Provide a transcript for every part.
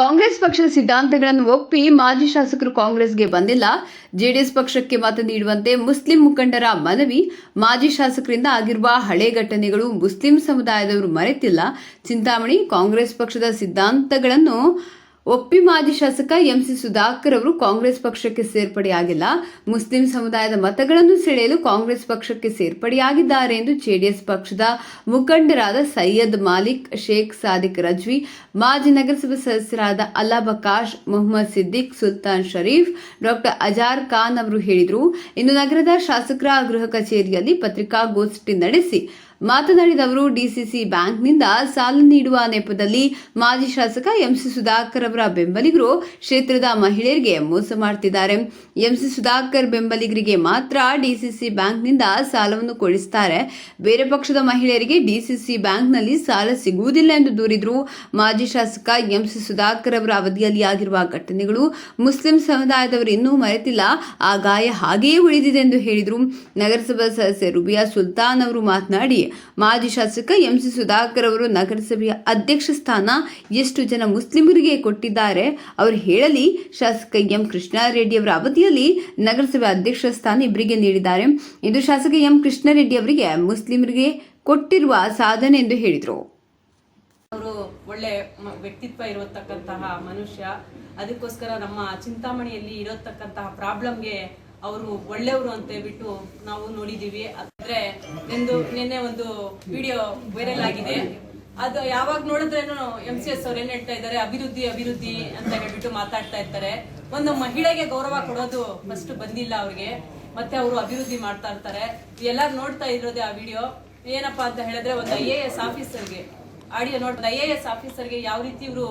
ಕಾಂಗ್ರೆಸ್ ಪಕ್ಷದ ಸಿದ್ಧಾಂತಗಳನ್ನು ಒಪ್ಪಿ ಮಾಜಿ ಶಾಸಕರು ಕಾಂಗ್ರೆಸ್ಗೆ ಬಂದಿಲ್ಲ. ಜೆಡಿಎಸ್ ಪಕ್ಷಕ್ಕೆ ಮತ ನೀಡುವಂತೆ ಮುಸ್ಲಿಂ ಮುಖಂಡರ ಮನವಿ ಮಾಜಿ ಶಾಸಕರಿಂದ ಆಗಿರುವ ಹಳೆ ಘಟನೆಗಳು ಮುಸ್ಲಿಂ ಸಮುದಾಯದವರು ಮರೆತಿಲ್ಲ. ಚಿಂತಾಮಣಿ ಕಾಂಗ್ರೆಸ್ ಪಕ್ಷದ ಸಿದ್ಧಾಂತಗಳನ್ನು ಒಪ್ಪಿ ಮಾಜಿ ಶಾಸಕ ಎಂಸಿ ಸುಧಾಕರ್ ಅವರು ಕಾಂಗ್ರೆಸ್ ಪಕ್ಷಕ್ಕೆ ಸೇರ್ಪಡೆಯಾಗಿಲ್ಲ. ಮುಸ್ಲಿಂ ಸಮುದಾಯದ ಮತಗಳನ್ನು ಸೆಳೆಯಲು ಕಾಂಗ್ರೆಸ್ ಪಕ್ಷಕ್ಕೆ ಸೇರ್ಪಡೆಯಾಗಿದ್ದಾರೆ ಎಂದು ಜೆಡಿಎಸ್ ಪಕ್ಷದ ಮುಖಂಡರಾದ ಸೈಯದ್ ಮಾಲಿಕ್, ಶೇಖ್ ಸಾದಿಕ್ ರಜ್ವಿ, ಮಾಜಿ ನಗರಸಭೆ ಸದಸ್ಯರಾದ ಅಲ್ಲಾ ಬಕಾಶ್ ಮೊಹಮ್ಮದ್ ಸಿದ್ದಿಕ್, ಸುಲ್ತಾನ್ ಶರೀಫ್ ಡಾಕ್ಟರ್ ಅಜಾರ್ ಖಾನ್ ಅವರು ಹೇಳಿದರು. ಇನ್ನು ನಗರದ ಶಾಸಕರ ಗೃಹ ಕಚೇರಿಯಲ್ಲಿ ಪತ್ರಿಕಾಗೋಷ್ಠಿ ನಡೆಸಿ ಮಾತನಾಡಿದ ಅವರು ಡಿಸಿಸಿ ಬ್ಯಾಂಕ್ನಿಂದ ಸಾಲ ನೀಡುವ ನೆಪದಲ್ಲಿ ಮಾಜಿ ಶಾಸಕ ಎಂಸಿ ಸುಧಾಕರ್ ಅವರ ಬೆಂಬಲಿಗರು ಕ್ಷೇತ್ರದ ಮಹಿಳೆಯರಿಗೆ ಮೋಸ ಮಾಡ್ತಿದ್ದಾರೆ. ಎಂಸಿ ಸುಧಾಕರ್ ಬೆಂಬಲಿಗರಿಗೆ ಮಾತ್ರ ಡಿಸಿಸಿ ಬ್ಯಾಂಕ್ನಿಂದ ಸಾಲವನ್ನು ಕೊಡಿಸ್ತಾರೆ. ಬೇರೆ ಪಕ್ಷದ ಮಹಿಳೆಯರಿಗೆ ಡಿಸಿಸಿ ಬ್ಯಾಂಕ್ನಲ್ಲಿ ಸಾಲ ಸಿಗುವುದಿಲ್ಲ ಎಂದು ದೂರಿದರು ಮಾಜಿ ಶಾಸಕ ಎಂಸಿ ಸುಧಾಕರ್ ಅವರ ಅವಧಿಯಲ್ಲಿ ಆಗಿರುವ ಘಟನೆಗಳು ಮುಸ್ಲಿಂ ಸಮುದಾಯದವರು ಇನ್ನೂ ಮರೆತಿಲ್ಲ ಆ ಗಾಯ ಹಾಗೆಯೇ ಉಳಿದಿದೆ ಎಂದು ಹೇಳಿದರು. ನಗರಸಭಾ ಸದಸ್ಯ ರುಬಿಯಾ ಸುಲ್ತಾನ್ ಅವರು ಮಾತನಾಡಿ ಮಾಜಿ ಶಾಸಕ ಎಂಸಿ ಸುಧಾಕರ್ ಅವರು ನಗರಸಭೆಯ ಅಧ್ಯಕ್ಷ ಸ್ಥಾನ ಎಷ್ಟು ಜನ ಮುಸ್ಲಿಮರಿಗೆ ಕೊಟ್ಟಿದ್ದಾರೆ? ಅವರು ಹೇಳಲಿ, ಶಾಸಕ ಎಂ ಕೃಷ್ಣಾರೆಡ್ಡಿ ಅವರ ಅವಧಿಯಲ್ಲಿ ನಗರಸಭೆ ಅಧ್ಯಕ್ಷ ಸ್ಥಾನ ಇಬ್ಬರಿಗೆ ನೀಡಿದ್ದಾರೆ. ಇದು ಶಾಸಕ ಎಂ ಕೃಷ್ಣಾರೆಡ್ಡಿ ಅವರಿಗೆ ಮುಸ್ಲಿಮರಿಗೆ ಕೊಟ್ಟಿರುವ ಸಾಧನೆ ಎಂದು ಹೇಳಿದರು. ಅವರು ಒಳ್ಳೆ ವ್ಯಕ್ತಿತ್ವ ಇರತಕ್ಕಂತಹ ಮನುಷ್ಯ. ಅದಕ್ಕೋಸ್ಕರ ನಮ್ಮ ಚಿಂತಾಮಣಿಯಲ್ಲಿ ಇರತಕ್ಕಂತಹ ಪ್ರಾಬ್ಲಮ್ಗೆ ಅವರು ಒಳ್ಳೆಯವರು ಅಂತ ಹೇಳ್ಬಿಟ್ಟು ನಾವು ನೋಡಿದೀವಿ ಆದ್ರೆ ನಿಂದು ನಿನ್ನೆ ಒಂದು ವಿಡಿಯೋ ವೈರಲ್ ಆಗಿದೆ. ಅದು ಯಾವಾಗ ನೋಡಿದ್ರೇನು ಎಂ ಸಿ ಎಸ್ ಅವ್ರು ಏನ್ ಹೇಳ್ತಾ ಇದ್ದಾರೆ? ಅಭಿವೃದ್ಧಿ ಅಭಿವೃದ್ಧಿ ಅಂತ ಹೇಳ್ಬಿಟ್ಟು ಮಾತಾಡ್ತಾ ಇರ್ತಾರೆ. ಒಂದು ಮಹಿಳೆಗೆ ಗೌರವ ಕೊಡೋದು ಫಸ್ಟ್ ಬಂದಿಲ್ಲ ಅವ್ರಿಗೆ. ಮತ್ತೆ ಅವರು ಅಭಿವೃದ್ಧಿ ಮಾಡ್ತಾ ಇರ್ತಾರೆ. ಎಲ್ಲಾರು ನೋಡ್ತಾ ಇರೋದೇ ಆ ವಿಡಿಯೋ ಏನಪ್ಪಾ ಅಂತ ಹೇಳಿದ್ರೆ ಒಂದು ಐ ಎ ಎಸ್ ಆಫೀಸರ್ಗೆ ಆಡಿಯೋ ನೋಡ್ತಾರೆ ಐ ಎ ಎಸ್ ಆಫೀಸರ್ಗೆ ಯಾವ ರೀತಿ ಇವರು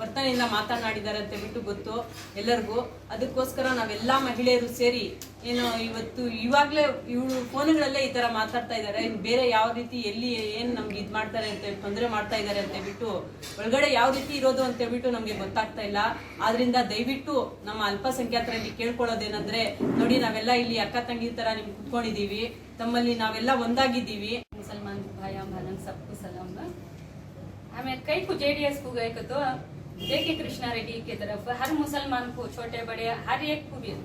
ವರ್ತನೆಯಿಂದ ಮಾತನಾಡಿದ್ದಾರೆ ಅಂತ ಬಿಟ್ಟು ಗೊತ್ತು ಎಲ್ಲರಿಗೂ ಅದಕ್ಕೋಸ್ಕರ ನಾವೆಲ್ಲಾ ಮಹಿಳೆಯರು ಸೇರಿ ಏನು ಇವತ್ತು ಇವಾಗ್ಲೇ ಇವಳು ಫೋನ್ಗಳಲ್ಲೇ ಈ ತರ ಮಾತಾಡ್ತಾ ಇದ್ದಾರೆ ಇನ್ನು ಬೇರೆ ಯಾವ ರೀತಿ ಎಲ್ಲಿ ಏನ್ ನಮ್ಗೆ ಇದ್ ಮಾಡ್ತಾರೆ ಅಂತ ತೊಂದರೆ ಮಾಡ್ತಾ ಇದ್ದಾರೆ ಅಂತ ಹೇಳ್ಬಿಟ್ಟು ಒಳಗಡೆ ಯಾವ ರೀತಿ ಇರೋದು ಅಂತ ಹೇಳ್ಬಿಟ್ಟು ನಮ್ಗೆ ಗೊತ್ತಾಗ್ತಾ ಇಲ್ಲ ಆದ್ರಿಂದ ದಯವಿಟ್ಟು ನಮ್ಮ ಅಲ್ಪಸಂಖ್ಯಾತರಲ್ಲಿ ಕೇಳ್ಕೊಳ್ಳೋದೇನಂದ್ರೆ ನೋಡಿ ನಾವೆಲ್ಲ ಇಲ್ಲಿ ಅಕ್ಕ ತಂಗಿ ತರ ನಿಮ್ ಕುತ್ಕೊಂಡಿದೀವಿ ತಮ್ಮಲ್ಲಿ ನಾವೆಲ್ಲ ಒಂದಾಗಿದ್ದೀವಿ मुसलमान भाई बहन सबको सलाम बा हमें कई को जेडीएस को गए तो जेके कृष्णा रेड्डी की तरफ़, हर मुसलमान को, छोटे, बड़े, हर एक को भी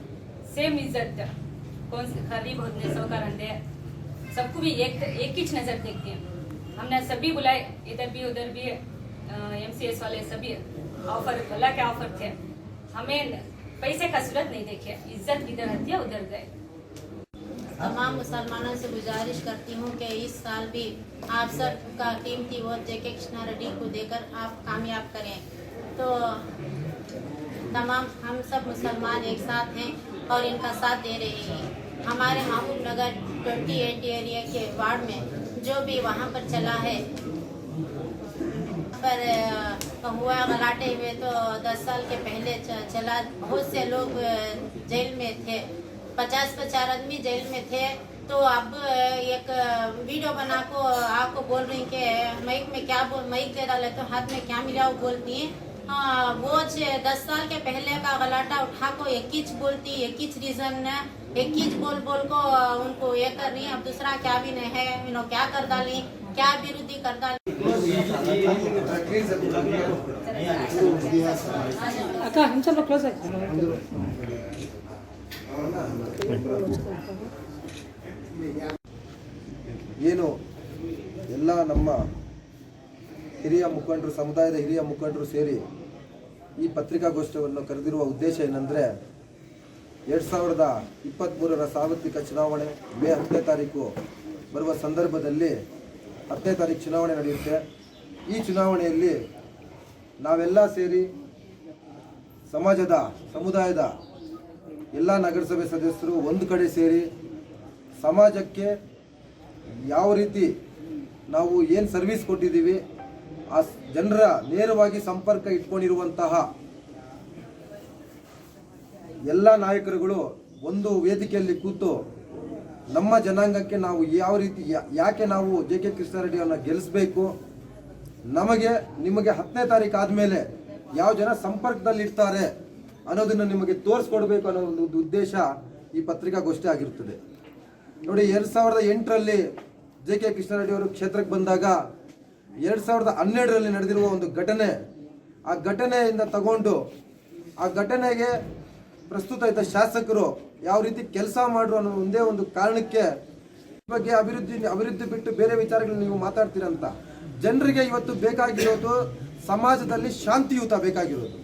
सेम इज़्ज़त कौन से गरीब होते सौकार सबको भी एक एक ही नज़र देखते हैं। हमने सभी बुलाए, इधर भी, उधर भी एम सी एस वाले सभी ऑफ़र भला के ऑफ़र थे। हमें पैसे का सूरत नहीं देखे, इज़्ज़त किधर हत्या उधर गए। तमाम मुसलमानों से गुजारिश करती हूँ कि इस साल भी आप सब का कीमती वोट जेके कृष्णा रेड्डी को देकर आप कामयाब करें। तो तमाम हम सब मुसलमान एक साथ हैं और इनका साथ दे रहे हैं। हमारे Mehboob Nagar twenty eight area के वार्ड में जो भी वहाँ पर चला है, पर हुआ गलाटे हुए तो 10 साल के पहले चला, बहुत से लोग जेल में थे। पचास पचास आदमी जेल में थे। तो अब एक वीडियो बना को आपको बोल रही कि माइक में क्या बोल, माइक दे डाले तो हाथ में क्या मिला वो बोलती है हाँ, वो छ- दस साल के पहले का गलाटा उठा को एक ही बोलती एक ही रीजन एक ही बोल बोल को अ, उनको ये कर रही अब दूसरा क्या भी नहीं है इन्हों क्या कर डाली क्या विरोधी कर डाली ಅಕ್ಕ ಒಂದು ಸ್ವಲ್ಪ ಕ್ಲೋಸ್ ಆಯ್ತು ಏನು ಎಲ್ಲ ನಮ್ಮ ಹಿರಿಯ ಮುಖಂಡರು ಸಮುದಾಯದ ಹಿರಿಯ ಮುಖಂಡರು ಸೇರಿ ಈ ಪತ್ರಿಕಾಗೋಷ್ಠಿಯನ್ನು ಕರೆದಿರುವ ಉದ್ದೇಶ ಏನಂದರೆ ಎರಡು ಸಾವಿರದ ಇಪ್ಪತ್ತ್ಮೂರರ ಸಾರ್ವತ್ರಿಕ ಚುನಾವಣೆ ಮೇ ಹತ್ತನೇ ತಾರೀಕು ಬರುವ ಸಂದರ್ಭದಲ್ಲಿ ಹತ್ತನೇ ತಾರೀಕು ಚುನಾವಣೆ ನಡೆಯುತ್ತೆ. ಈ ಚುನಾವಣೆಯಲ್ಲಿ ನಾವೆಲ್ಲ ಸೇರಿ ಸಮಾಜದ, ಸಮುದಾಯದ ಎಲ್ಲ ನಗರಸಭೆ ಸದಸ್ಯರು ಒಂದು ಕಡೆ ಸೇರಿ ಸಮಾಜಕ್ಕೆ ಯಾವ ರೀತಿ ನಾವು ಏನು ಸರ್ವಿಸ್ ಕೊಟ್ಟಿದ್ದೀವಿ ಆ ಜನರ ನೇರವಾಗಿ ಸಂಪರ್ಕ ಇಟ್ಕೊಂಡಿರುವಂತಹ ಎಲ್ಲ ನಾಯಕರುಗಳು ಒಂದು ವೇದಿಕೆಯಲ್ಲಿ ಕೂತು ನಮ್ಮ ಜನಾಂಗಕ್ಕೆ ನಾವು ಯಾವ ರೀತಿ ಯಾಕೆ ನಾವು ಜೆ ಕೆ ಕೃಷ್ಣಾರೆಡ್ಡಿ ಗೆಲ್ಲಿಸಬೇಕು ನಮಗೆ, ನಿಮಗೆ ಹತ್ತನೇ ತಾರೀಕು ಆದಮೇಲೆ ಯಾವ ಜನ ಸಂಪರ್ಕದಲ್ಲಿ ಇರ್ತಾರೆ ಅನ್ನೋದನ್ನು ನಿಮಗೆ ತೋರಿಸ್ಕೊಡ್ಬೇಕು ಅನ್ನೋ ಒಂದು ಉದ್ದೇಶ ಈ ಪತ್ರಿಕಾಗೋಷ್ಠಿ ಆಗಿರುತ್ತದೆ ನೋಡಿ, ಎರಡು ಸಾವಿರದ ಎಂಟರಲ್ಲಿ ಜೆ ಕೆ ಕೃಷ್ಣಾರೆಡ್ಡಿ ಅವರು ಕ್ಷೇತ್ರಕ್ಕೆ ಬಂದಾಗ ಎರಡು ಸಾವಿರದ ಹನ್ನೆರಡರಲ್ಲಿ ನಡೆದಿರುವ ಒಂದು ಘಟನೆ, ಆ ಘಟನೆಯಿಂದ ತಗೊಂಡು ಆ ಘಟನೆಗೆ ಪ್ರಸ್ತುತ ಇದ್ದ ಶಾಸಕರು ಯಾವ ರೀತಿ ಕೆಲಸ ಮಾಡ್ರು ಅನ್ನೋ ಒಂದೇ ಒಂದು ಕಾರಣಕ್ಕೆ ಈ ಬಗ್ಗೆ ಅಭಿವೃದ್ಧಿ ಅಭಿವೃದ್ಧಿ ಬಿಟ್ಟು ಬೇರೆ ವಿಚಾರಗಳನ್ನ ನೀವು ಮಾತಾಡ್ತೀರಂತ. ಜನರಿಗೆ ಇವತ್ತು ಬೇಕಾಗಿರೋದು ಸಮಾಜದಲ್ಲಿ ಶಾಂತಿಯುತ ಬೇಕಾಗಿರೋದು.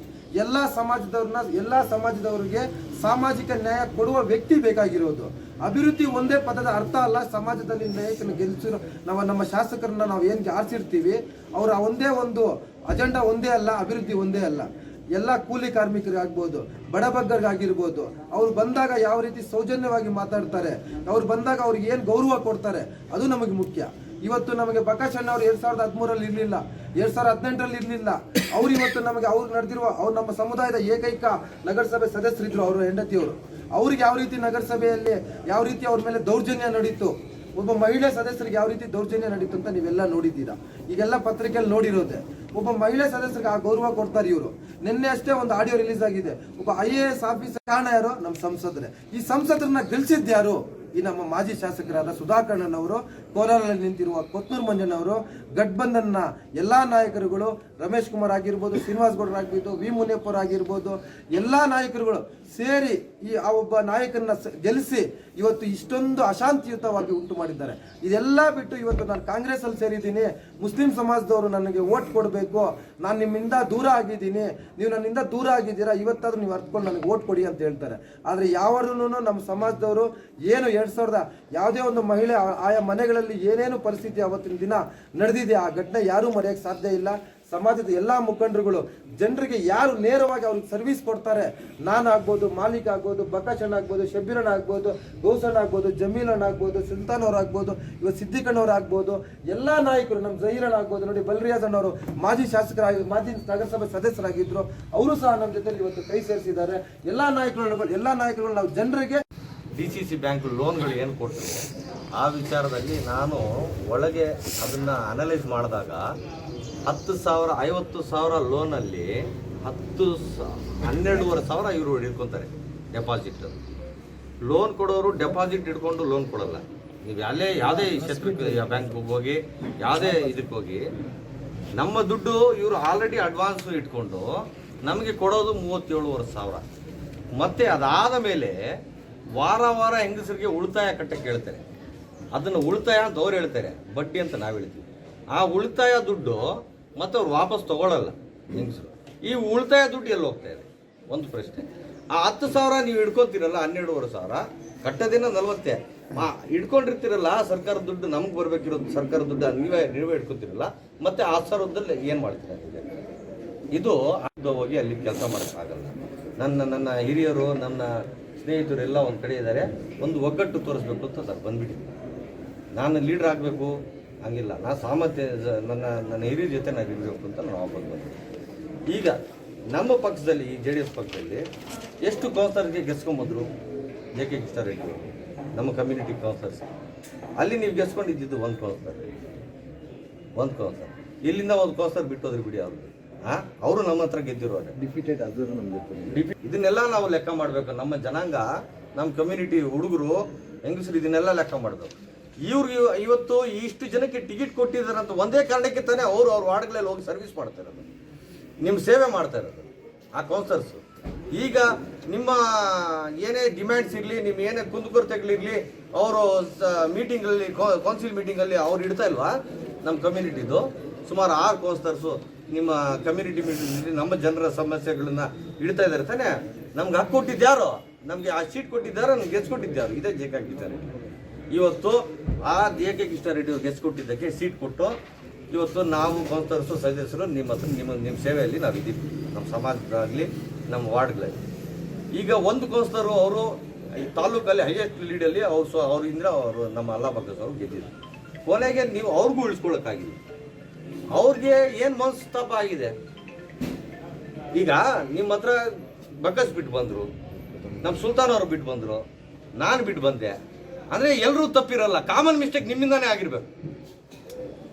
ಎಲ್ಲ ಸಮಾಜದವ್ರನ್ನ, ಎಲ್ಲ ಸಮಾಜದವರಿಗೆ ಸಾಮಾಜಿಕ ನ್ಯಾಯ ಕೊಡುವ ವ್ಯಕ್ತಿ ಬೇಕಾಗಿರೋದು. ಅಭಿವೃದ್ಧಿ ಒಂದೇ ಪದದ ಅರ್ಥ ಅಲ್ಲ, ಸಮಾಜದಲ್ಲಿ ನಾಯಕನ ಗೆಲ್ಲಿಸಿರೋ ನಾವು ನಮ್ಮ ಶಾಸಕರನ್ನ ನಾವು ಏನು ಆರಿಸಿರ್ತೀವಿ, ಅವರ ಒಂದೇ ಒಂದು ಅಜೆಂಡಾ ಒಂದೇ ಅಲ್ಲ, ಅಭಿವೃದ್ಧಿ ಒಂದೇ ಅಲ್ಲ. ಎಲ್ಲ ಕೂಲಿ ಕಾರ್ಮಿಕರಿಗಾಗ್ಬೋದು ಬಡಬಗ್ಗರಿಗಾಗಿರ್ಬೋದು ಅವ್ರು ಬಂದಾಗ ಯಾವ ರೀತಿ ಸೌಜನ್ಯವಾಗಿ ಮಾತಾಡ್ತಾರೆ, ಅವ್ರು ಬಂದಾಗ ಅವ್ರಿಗೆ ಏನು ಗೌರವ ಕೊಡ್ತಾರೆ, ಅದು ನಮಗೆ ಮುಖ್ಯ. ಇವತ್ತು ನಮಗೆ ಬಕಾಶಣ್ಣ ಅವ್ರು ಎರಡು ಸಾವಿರದ ಹದಿಮೂರಲ್ಲಿ ಇರಲಿಲ್ಲ, ಎರಡು ಸಾವಿರದ ಹದಿನೆಂಟರಲ್ಲಿ ಇರಲಿಲ್ಲ, ಅವ್ರು ಇವತ್ತು ನಮಗೆ ಅವ್ರು ನಡೆದಿರುವ, ಅವ್ರು ನಮ್ಮ ಸಮುದಾಯದ ಏಕೈಕ ನಗರಸಭೆ ಸದಸ್ಯರಿದ್ರು, ಅವರು ಹೆಂಡತಿಯವರು. ಅವ್ರಿಗೆ ಯಾವ ರೀತಿ ನಗರಸಭೆಯಲ್ಲಿ ಯಾವ ರೀತಿ ಅವ್ರ ಮೇಲೆ ದೌರ್ಜನ್ಯ ನಡೀತು, ಒಬ್ಬ ಮಹಿಳೆ ಸದಸ್ಯರಿಗೆ ಯಾವ ರೀತಿ ದೌರ್ಜನ್ಯ ನಡೀತು ಅಂತ ನೀವೆಲ್ಲ ನೋಡಿದ್ದೀರಾ? ಈಗೆಲ್ಲ ಪತ್ರಿಕೆಯಲ್ಲಿ ನೋಡಿರೋದೆ, ಒಬ್ಬ ಮಹಿಳೆ ಸದಸ್ಯರಿಗೆ ಆ ಗೌರವ ಕೊಡ್ತಾರೆ ಇವರು. ನಿನ್ನೆ ಅಷ್ಟೇ ಒಂದು ಆಡಿಯೋ ರಿಲೀಸ್ ಆಗಿದೆ. ಒಬ್ಬ ಐ ಎ ಎಸ್ ಆಫೀಸರ್, ಕಾರಣ ಯಾರು? ನಮ್ಮ ಸಂಸದರೇ. ಈ ಸಂಸದರನ್ನ ಗೆಲ್ಸಿದ್ಯಾರು ಈ ನಮ್ಮ ಮಾಜಿ ಶಾಸಕರಾದ ಸುಧಾಕರ್ಣನವರು ಕೋಲಾರಲ್ಲಿ ನಿಂತಿರುವ ಕೊತ್ತೂರು ಅವರು ಗಠಬಂಧನ್ನ ಎಲ್ಲಾ ನಾಯಕರುಗಳು, ರಮೇಶ್ ಕುಮಾರ್ ಆಗಿರ್ಬೋದು, ಶ್ರೀನಿವಾಸ್ ಗೌಡರ್ ಆಗಿರ್ಬೋದು, ವಿ ಮುನಿಯಪ್ಪರ್ ಆಗಿರ್ಬೋದು, ಎಲ್ಲಾ ನಾಯಕರುಗಳು ಸೇರಿ ಈ ಆ ಒಬ್ಬ ನಾಯಕನ್ನ ಗೆಲ್ಲಿಸಿ ಇವತ್ತು ಇಷ್ಟೊಂದು ಅಶಾಂತಿಯುತವಾಗಿ ಉಂಟು ಮಾಡಿದ್ದಾರೆ. ಇದೆಲ್ಲ ಬಿಟ್ಟು ಇವತ್ತು ನಾನು ಕಾಂಗ್ರೆಸ್ ಅಲ್ಲಿ ಸೇರಿದ್ದೀನಿ. ಮುಸ್ಲಿಂ ಸಮಾಜದವರು ನನಗೆ ಓಟ್ ಕೊಡಬೇಕು. ನಾನು ನಿಮ್ಮಿಂದ ದೂರ ಆಗಿದ್ದೀನಿ. ನೀವು ನನ್ನಿಂದ ದೂರ ಆಗಿದ್ದೀರಾ? ಇವತ್ತಾದ್ರೂ ನೀವು ಅರ್ತ್ಕೊಂಡು ನನಗೆ ಓಟ್ ಕೊಡಿ ಅಂತ ಹೇಳ್ತಾರೆ. ಆದರೆ ಯಾವರೂ ನಮ್ಮ ಸಮಾಜದವರು ಏನು ಎರಡ್ ಸಾವಿರದ ಯಾವುದೇ ಒಂದು ಮಹಿಳೆ ಆಯಾ ಮನೆಗಳಲ್ಲಿ ಏನೇನು ಪರಿಸ್ಥಿತಿ ಅವತ್ತಿನ ದಿನ ನಡೆದಿದೆ, ಆ ಘಟನೆ ಯಾರೂ ಮರೆಯಕ್ಕೆ ಸಾಧ್ಯ ಇಲ್ಲ. ಸಮಾಜದ ಎಲ್ಲ ಮುಖಂಡರುಗಳು, ಜನರಿಗೆ ಯಾರು ನೇರವಾಗಿ ಅವ್ರಿಗೆ ಸರ್ವಿಸ್ ಕೊಡ್ತಾರೆ? ನಾನು ಆಗ್ಬೋದು, ಮಾಲಿಕ್ ಆಗ್ಬೋದು ಬಕಾಶಣ್ಣ ಆಗ್ಬೋದು ಶಬೀರಣ್ಣ ಆಗ್ಬೋದು, ಗೌಸಣ್ಣ ಆಗ್ಬೋದು, ಜಮೀಲಣ್ಣ ಆಗ್ಬೋದು, ಸುಲ್ತಾನ್ ಆಗ್ಬೋದು ಇವತ್ತು ಸಿದ್ದಿಕಣ್ಣವ್ರು ಆಗ್ಬೋದು, ಎಲ್ಲ ನಾಯಕರು ನಮ್ಮ ಜಹೀರಣ್ಣ ಆಗ್ಬೋದು, ನೋಡಿ ಬಲ್ರಿಯಾಜ್ ಅಣ್ಣವರು ಮಾಜಿ ಶಾಸಕರಾಗಿ, ಮಾಜಿ ನಗರಸಭೆ ಸದಸ್ಯರಾಗಿದ್ದರು ಅವರು ಸಹ ನಮ್ಮ ಜೊತೆ ಇವತ್ತು ಕೈ ಸೇರಿಸಿದ್ದಾರೆ. ಎಲ್ಲ ನಾಯಕರು ಎಲ್ಲ ನಾಯಕರುಗಳು ನಾವು ಜನರಿಗೆ ಡಿ ಸಿ ಸಿ ಬ್ಯಾಂಕ್ ಲೋನ್ಗಳು ಏನು ಕೊಟ್ಟರು? ಆ ವಿಚಾರದಲ್ಲಿ ನಾನು ಒಳಗೆ ಅದನ್ನು ಅನಲೈಸ್ ಮಾಡಿದಾಗ ಹತ್ತು ಸಾವಿರ, ಐವತ್ತು ಸಾವಿರ ಲೋನಲ್ಲಿ ಹತ್ತು ಹನ್ನೆರಡೂವರೆ ಸಾವಿರ ಇವರು ಹಿಡ್ಕೊತಾರೆ ಡೆಪಾಸಿಟ್. ಲೋನ್ ಕೊಡೋರು ಡೆಪಾಸಿಟ್ ಇಟ್ಕೊಂಡು ಲೋನ್ ಕೊಡಲ್ಲ. ನೀವು ಅಲ್ಲೇ ಯಾವುದೇ ಸ್ಪೆಸಿಫಿಕ್ ಬ್ಯಾಂಕ್ಗೆ ಹೋಗಿ, ಯಾವುದೇ ಇದಕ್ಕೆ ಹೋಗಿ, ನಮ್ಮ ದುಡ್ಡು ಇವರು ಆಲ್ರೆಡಿ ಅಡ್ವಾನ್ಸು ಇಟ್ಕೊಂಡು ನಮಗೆ ಕೊಡೋದು ಮೂವತ್ತೇಳುವರೆ ಸಾವಿರ. ಮತ್ತೆ ಅದಾದ ಮೇಲೆ ವಾರ ವಾರ ಹೆಂಗಸರಿಗೆ ಉಳಿತಾಯ ಕಟ್ಟಕ್ಕೆ ಹೇಳ್ತಾರೆ ಅದನ್ನು ಉಳಿತಾಯ ಅಂತ ಅವ್ರು ಹೇಳ್ತಾರೆ. ಬಡ್ಡಿ ಅಂತ ನಾವು ಹೇಳ್ತೀವಿ. ಆ ಉಳಿತಾಯ ದುಡ್ಡು ಮತ್ತೆ ಅವ್ರು ವಾಪಸ್ ತಗೊಳ್ಳಲ್ಲ ಹೆಂಗಸರು. ಈ ಉಳಿತಾಯ ದುಡ್ಡು ಎಲ್ಲಿ ಹೋಗ್ತಾ ಇದೆ? ಒಂದು ಪ್ರಶ್ನೆ. ಆ ಹತ್ತು ಸಾವಿರ ನೀವು ಹಿಡ್ಕೊತೀರಲ್ಲ, ಹನ್ನೆರಡೂವರೆ ಸಾವಿರ, ಕಟ್ಟೋದಿನ ನಲ್ವತ್ತೆ. ಇಟ್ಕೊಂಡಿರ್ತೀರಲ್ಲ ಸರ್ಕಾರ ದುಡ್ಡು ನಮ್ಗೆ ಬರ್ಬೇಕಿರೋದು ಸರ್ಕಾರ ದುಡ್ಡು ನೀವೇ ನೀವೇ ಇಟ್ಕೊತಿರಲ್ಲ ಮತ್ತೆ ಆ ಸಾವಿರದಲ್ಲಿ ಏನು ಮಾಡ್ತೀರಾ ಇದು ಹೋಗಿ ಅಲ್ಲಿ ಕೆಲಸ ಮಾಡೋಕ್ಕಾಗಲ್ಲ. ನನ್ನ ನನ್ನ ಹಿರಿಯರು, ನನ್ನ ಸ್ನೇಹಿತರು ಎಲ್ಲ ಒಂದು ಕಡೆ ಇದ್ದಾರೆ, ಒಂದು ಒಗ್ಗಟ್ಟು ತೋರಿಸ್ಬೇಕು ಅಂತ ಸರ್ ಬಂದ್ಬಿಟ್ಟಿದ್ದೆ ನಾನು ಲೀಡ್ರ್ ಆಗಬೇಕು, ಹಂಗಿಲ್ಲ. ನಾನು ಸಾಮರ್ಥ್ಯ ನನ್ನ ನನ್ನ ಹಿರಿಯರ ಜೊತೆ ನಾನು ಇರಬೇಕು ಅಂತ ನಾವು ಆಫರ್ ಬಂದೆ ಈಗ ನಮ್ಮ ಪಕ್ಷದಲ್ಲಿ, ಈ ಜೆ ಡಿ ಎಸ್ ಪಕ್ಷದಲ್ಲಿ ಎಷ್ಟು ಕೌನ್ಸಲರ್ಗೆ ಗೆಸ್ಕೊಂಬಂದ್ರು, ಜೆ ಕೆ ಕೃಷ್ಣಾರೆಡ್ಡಿ ನಮ್ಮ ಕಮ್ಯುನಿಟಿ ಕೌನ್ಸಲರ್ಸ್ ಅಲ್ಲಿ ನೀವು ಗೆಸ್ಕೊಂಡಿದ್ದು ಒಂದು ಕೌನ್ಸಲರ್ ಒಂದು ಕೌನ್ಸಲರ್ ಇಲ್ಲಿಂದ ಒಂದು ಕೌನ್ಸಲರ್ ಬಿಟ್ಟೋದ್ರಿ ಬಿಡಿ ಅವ್ರಿಗೆ ಅವರು ನಮ್ಮ ಹತ್ರ ಗೆದ್ದಿರೋರೆ ಡಿಫಿಟೆಡ್ ಅದು ನಮ್ಗೆ ಇದನ್ನೆಲ್ಲ ನಾವು ಲೆಕ್ಕ ಮಾಡಬೇಕು. ನಮ್ಮ ಜನಾಂಗ ನಮ್ಮ ಕಮ್ಯುನಿಟಿ ಹುಡುಗರು ಹೆಂಗಸರು ಇದನ್ನೆಲ್ಲ ಲೆಕ್ಕ ಮಾಡಬೇಕು. ಇವ್ರಿಗೆ ಇವತ್ತು ಇಷ್ಟು ಜನಕ್ಕೆ ಟಿಕೆಟ್ ಕೊಟ್ಟಿದ್ದಾರೆ ಅಂತ ಒಂದೇ ಕಾರಣಕ್ಕೆ ತಾನೇ ಅವರು ಅವ್ರ ವಾರ್ಡ್ಗಳಲ್ಲಿ ಹೋಗಿ ಸರ್ವಿಸ್ ಮಾಡ್ತಾ ಇರೋದು. ನಿಮ್ಮ ಸೇವೆ ಮಾಡ್ತಾ ಇರೋದು. ಆ ಕೌನ್ಸರ್ಸು ಈಗ ನಿಮ್ಮ ಏನೇ ಡಿಮ್ಯಾಂಡ್ಸ್ ಇರಲಿ ನಿಮ್ಮ ಏನೇ ಕುಂದುಕೊರತೆಗಳಿರಲಿ ಅವರು ಮೀಟಿಂಗಲ್ಲಿ ಕೌನ್ಸಿಲ್ ಮೀಟಿಂಗಲ್ಲಿ ಅವ್ರು ಇಡ್ತಾ ಇಲ್ವಾ? ನಮ್ಮ ಕಮ್ಯುನಿಟಿದು ಸುಮಾರು ಆರು ಕೌನ್ಸಿಲರ್ಸು ನಿಮ್ಮ ಕಮ್ಯುನಿಟಿ ಮೀಟಿಂಗ್ ನಮ್ಮ ಜನರ ಸಮಸ್ಯೆಗಳನ್ನ ಇಡ್ತಾ ಇದ್ದಾರೆ ತಾನೇ? ನಮ್ಗೆ ಹಕ್ಕು ಕೊಟ್ಟಿದ್ದಾರೋ ನಮಗೆ ಆ ಸೀಟ್ ಕೊಟ್ಟಿದ್ದಾರೋ? ನಮ್ಗೆ ಗೆಲ್ಸ್ಕೊಟ್ಟಿದ್ಯಾರು ಇದೇ ಜೆ ಇವತ್ತು ಆ ಜೆ ಕೆ ರೆಡ್ಡಿ ಗೆಸ್ ಗೆಲ್ಸ್ಕೊಟ್ಟಿದ್ದಕ್ಕೆ ಸೀಟ್ ಕೊಟ್ಟು ಇವತ್ತು ನಾವು ಕೌನ್ಸಿಲರ್ಸು ಸದಸ್ಯರು ನಿಮ್ಮ ಹತ್ರ ನಿಮ್ಮ ನಿಮ್ಮ ಸೇವೆಯಲ್ಲಿ ನಾವು ಇದ್ದೀವಿ. ನಮ್ಮ ಸಮಾಜದಾಗಲಿ ನಮ್ಮ ವಾರ್ಡ್ಗಳಲ್ಲಿ. ಈಗ ಒಂದು ಕೌನ್ಸಿಲರು ಅವರು ಈ ತಾಲೂಕಲ್ಲಿ ಹೈಯೆಸ್ಟ್ ಲೀಡಲ್ಲಿ ಅವ್ರು ಸೊ ಅವರಿಂದ ಅವರು ನಮ್ಮ ಅಲ್ಲಾ ಅವರು ಗೆದ್ದಿದ್ರು ಕೊನೆಗೆ ನೀವು ಅವ್ರಿಗೂ ಉಳಿಸ್ಕೊಳ್ಳೋಕ್ಕಾಗಿದೆ ಅವ್ರಿಗೆ ಏನು ಮನಸ್ತಾಪ ಆಗಿದೆ? ಈಗ ನಿಮ್ಮ ಹತ್ರ ಬಗ್ಗಸ್ ಬಿಟ್ಟು ಬಂದರು ನಮ್ಮ ಸುಲ್ತಾನ್ ಅವರು ಬಿಟ್ಟು ಬಂದರು, ನಾನು ಬಿಟ್ಟು ಬಂದೆ. ಅಂದರೆ ಎಲ್ಲರೂ ತಪ್ಪಿರಲ್ಲ ಕಾಮನ್ ಮಿಸ್ಟೇಕ್ ನಿಮ್ಮಿಂದಾನೇ ಆಗಿರ್ಬೇಕು.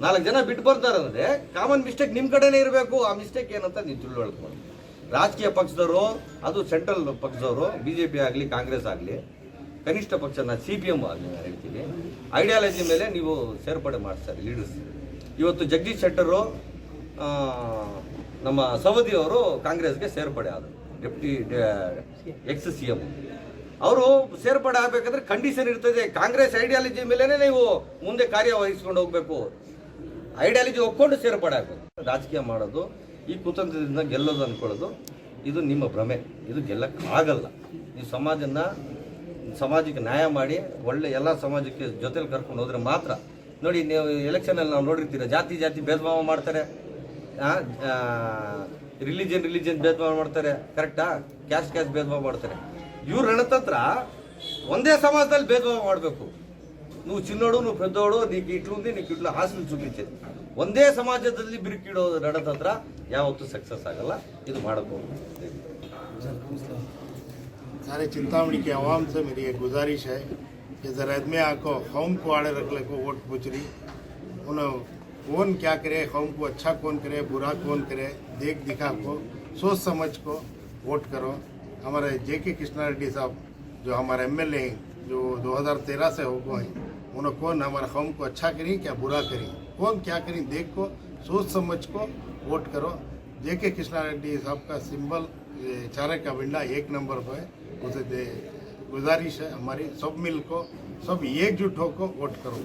ನಾಲ್ಕು ಜನ ಬಿಟ್ಟು ಬರ್ತಾರೆ ಅಂದರೆ ಕಾಮನ್ ಮಿಸ್ಟೇಕ್ ನಿಮ್ಮ ಕಡೆನೇ ಇರಬೇಕು. ಆ ಮಿಸ್ಟೇಕ್ ಏನಂತ ನೀವು ತಿಳುವಳ್ಕೊ ರಾಜಕೀಯ ಪಕ್ಷದವರು, ಅದು ಸೆಂಟ್ರಲ್ ಪಕ್ಷದವರು ಬಿ ಜೆ ಪಿ ಆಗಲಿ, ಕಾಂಗ್ರೆಸ್ ಆಗಲಿ, ಕನಿಷ್ಠ ಪಕ್ಷನ ಸಿ ಪಿ ಎಂ ಆಗಲಿ ಹೇಳ್ತೀನಿ. ಐಡಿಯಾಲಜಿ ಮೇಲೆ ನೀವು ಸೇರ್ಪಡೆ ಮಾಡ್ತಾರೆ ಲೀಡರ್ಸ್ ಇವತ್ತು ಜಗದೀಶ್ ಶೆಟ್ಟರು ನಮ್ಮ ಸವದಿ ಅವರು ಕಾಂಗ್ರೆಸ್ಗೆ ಸೇರ್ಪಡೆ ಆದರು ಡೆಪ್ಟಿ ಎಕ್ಸ್ ಸಿ ಎಂ. ಅವರು ಸೇರ್ಪಡೆ ಆಗಬೇಕಂದ್ರೆ ಕಂಡೀಷನ್ ಇರ್ತದೆ. ಕಾಂಗ್ರೆಸ್ ಐಡಿಯಾಲಜಿ ಮೇಲೇ ನೀವು ಮುಂದೆ ಕಾರ್ಯವಹಿಸ್ಕೊಂಡು ಹೋಗಬೇಕು. ಐಡಿಯಾಲಜಿ ಒಪ್ಕೊಂಡು ಸೇರ್ಪಡೆ ಆಗಬೇಕು. ರಾಜಕೀಯ ಮಾಡೋದು, ಈ ಕುತಂತ್ರದಿಂದ ಗೆಲ್ಲೋದು ಅಂದ್ಕೊಳ್ಳೋದು, ಇದು ನಿಮ್ಮ ಭ್ರಮೆ. ಇದು ಗೆಲ್ಲಕ್ಕಾಗಲ್ಲ ನೀವು ಸಮಾಜನ ಸಮಾಜಕ್ಕೆ ನ್ಯಾಯ ಮಾಡಿ, ಒಳ್ಳೆ ಎಲ್ಲ ಸಮಾಜಕ್ಕೆ ಜೊತೆಲಿ ಕರ್ಕೊಂಡು ಹೋದರೆ ಮಾತ್ರ ನೋಡಿ, ನೀವು ಎಲೆಕ್ಷನಲ್ಲಿ ನಾವು ನೋಡಿರ್ತೀರ, ಜಾತಿ ಜಾತಿ ಭೇದಭಾವ ಮಾಡ್ತಾರೆ. ರಿಲಿಜನ್ ರಿಲಿಜನ್ ಭೇದಭಾವ ಮಾಡ್ತಾರೆ. ಕರೆಕ್ಟಾ ಕ್ಯಾಶ್ ಕ್ಯಾಸ್ಟ್ ಭೇದಭಾವ ಮಾಡ್ತಾರೆ. ಇವ್ರ ರಣತಂತ್ರ ಒಂದೇ ಸಮಾಜದಲ್ಲಿ ಭೇದಭಾವ ಮಾಡಬೇಕು. ನೀವು ಚಿನ್ನೋಡು, ನೀವು ಪೆದ್ದೋಡು ನೀ ಕಿಟ್ಲುಂದಿ ನೀ ಕಿಟ್ಲು ಹಾಸಲು ಚುಗ್ಲಿಚೆದು ಒಂದೇ ಸಮಾಜದಲ್ಲಿ ಬಿರುಕಿಡೋ ರಣತಂತ್ರ ಯಾವತ್ತೂ ಸಕ್ಸಸ್ ಆಗಲ್ಲ. ಇದು ಮಾಡಬಹುದು. सारे चिंतामणि की आवाम कि जरदमे आको कौम को आड़े रख ले को वोट पूछ रही। उन कौन क्या करे कौम को अच्छा कौन करे, बुरा कौन करे, देख दिखा को, सोच समझ को वोट करो। हमारे जे के कृष्णा रेड्डी साहब, जो हमारे एम एल हैं, जो 2013 से हो गए हैं उन्होंने कौन हमारे कौम को अच्छा करी क्या बुरा करी? कौन क्या करी, देख को, सोच समझ को वोट करो। जे के कृष्णा रेड्डी साहब का सिंबल चारे का बिंडा एक नंबर पर उसे दे गुजारिश है हमारी सब मिल को सब एकजुट होकर वोट करो।